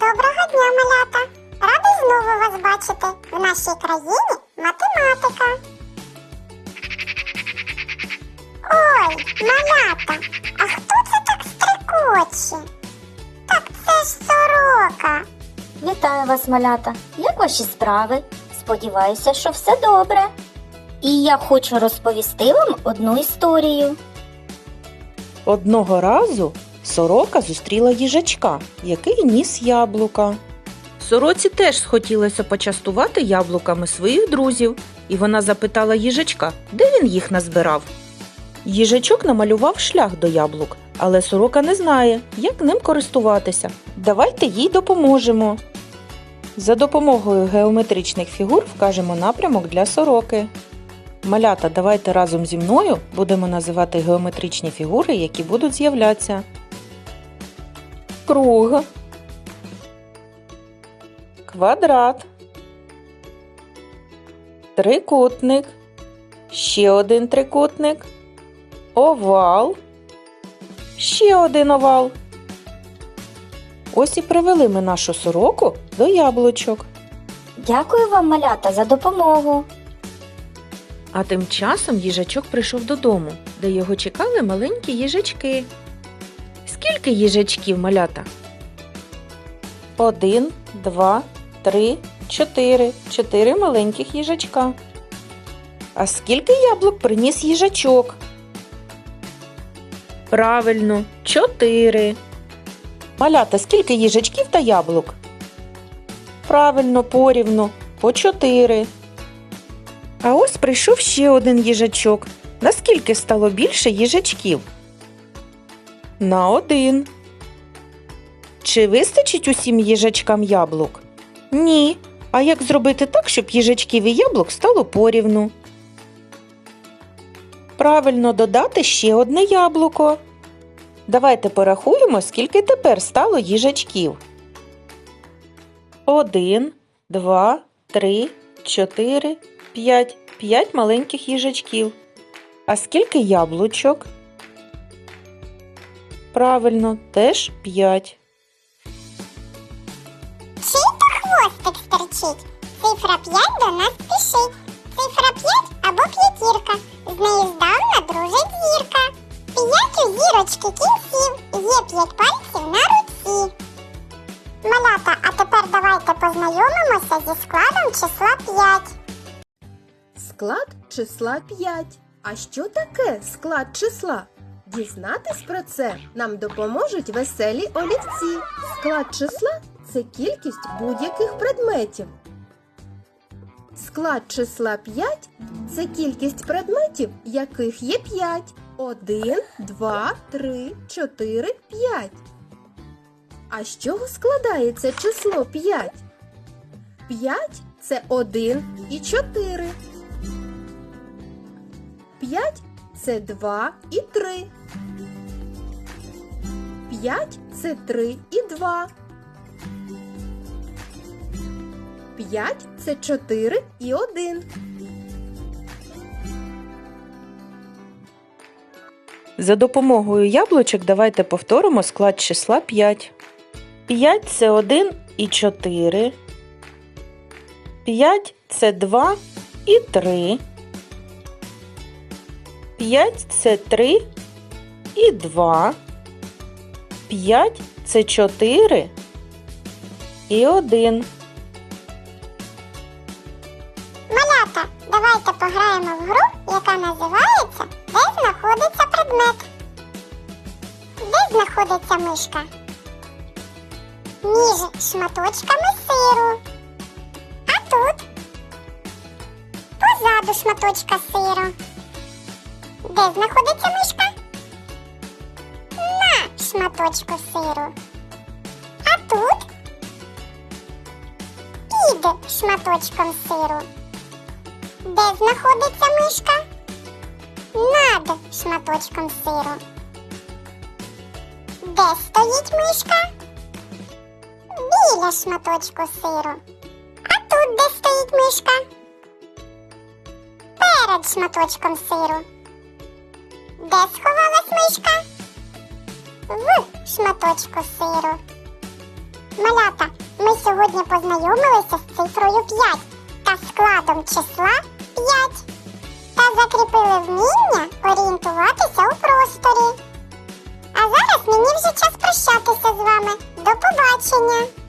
Доброго дня, малята! Радий знову вас бачити в нашій країні математика. Ой, малята, а хто це так стрикоче? Так це ж сорока. Вітаю вас, малята! Як ваші справи? Сподіваюся, що все добре. І я хочу розповісти вам одну історію. Одного разу сорока зустріла їжачка, який ніс яблука. Сороці теж схотілося почастувати яблуками своїх друзів, і вона запитала їжачка, де він їх назбирав. Їжачок намалював шлях до яблук, але сорока не знає, як ним користуватися. Давайте їй допоможемо. За допомогою геометричних фігур вкажемо напрямок для сороки. Малята, давайте разом зі мною будемо називати геометричні фігури, які будуть з'являтися. Круг. Квадрат. Трикутник. Ще один трикутник. Овал. Ще один овал. Ось і привели ми нашу сороку до яблучок. Дякую вам, малята, за допомогу. А тим часом їжачок прийшов додому, де його чекали маленькі їжачки. Скільки їжачків малята? Один, два, три, чотири. Чотири маленьких їжачка. А скільки яблук приніс їжачок? Правильно, чотири. Малята, скільки їжачків та яблук? Правильно, порівну, по чотири. А ось прийшов ще один їжачок. Наскільки стало більше їжачків? На один. Чи вистачить усім їжачкам яблук? Ні. А як зробити так, щоб їжачків і яблук стало порівну? Правильно додати ще одне яблуко. Давайте порахуємо, скільки тепер стало їжачків. Один, два, три, чотири, п'ять. П'ять маленьких їжачків. А скільки яблучок? Правильно, теж п'ять. Чий то хвостик стерчить? Цифра 5 до нас спішить. Цифра 5 або п'ятірка. З нею здавна дружить зірка. П'ять у зірочки кінців. Є п'ять пальців на руці. Малята, а тепер давайте познайомимося зі складом числа 5. Склад числа 5. А що таке склад числа? Дізнатись про це нам допоможуть веселі олівці. Склад числа це кількість будь-яких предметів. Склад числа 5 це кількість предметів, яких є 5. 1, 2, 3, 4, 5. А з чого складається число 5? 5 це 1 і 4. 5 це 2 і 3. 5 це 3 і 2. 5 це 4 і 1. За допомогою яблучок давайте повторимо склад числа 5. 5 це 1 і 4. 5 це 2 і 3. 5 це 3 і 2. 5 це 4 і 1. Малята, давайте пограємо в гру, яка називається Де знаходиться предмет. Де знаходиться мишка? Між шматочками сиру. А тут позаду шматочка сиру. Де знаходиться мишка? На шматочку сиру. А тут під шматочком сиру. Де знаходиться мишка? Над шматочком сиру. Де стоїть мишка? Біля шматочку сиру. А тут де стоїть мишка? Перед шматочком сиру. Де сховалась мишка? В шматочку сиру. Малята, ми сьогодні познайомилися з цифрою 5 та складом числа 5 та закріпили вміння орієнтуватися у просторі. А зараз мені вже час прощатися з вами. До побачення!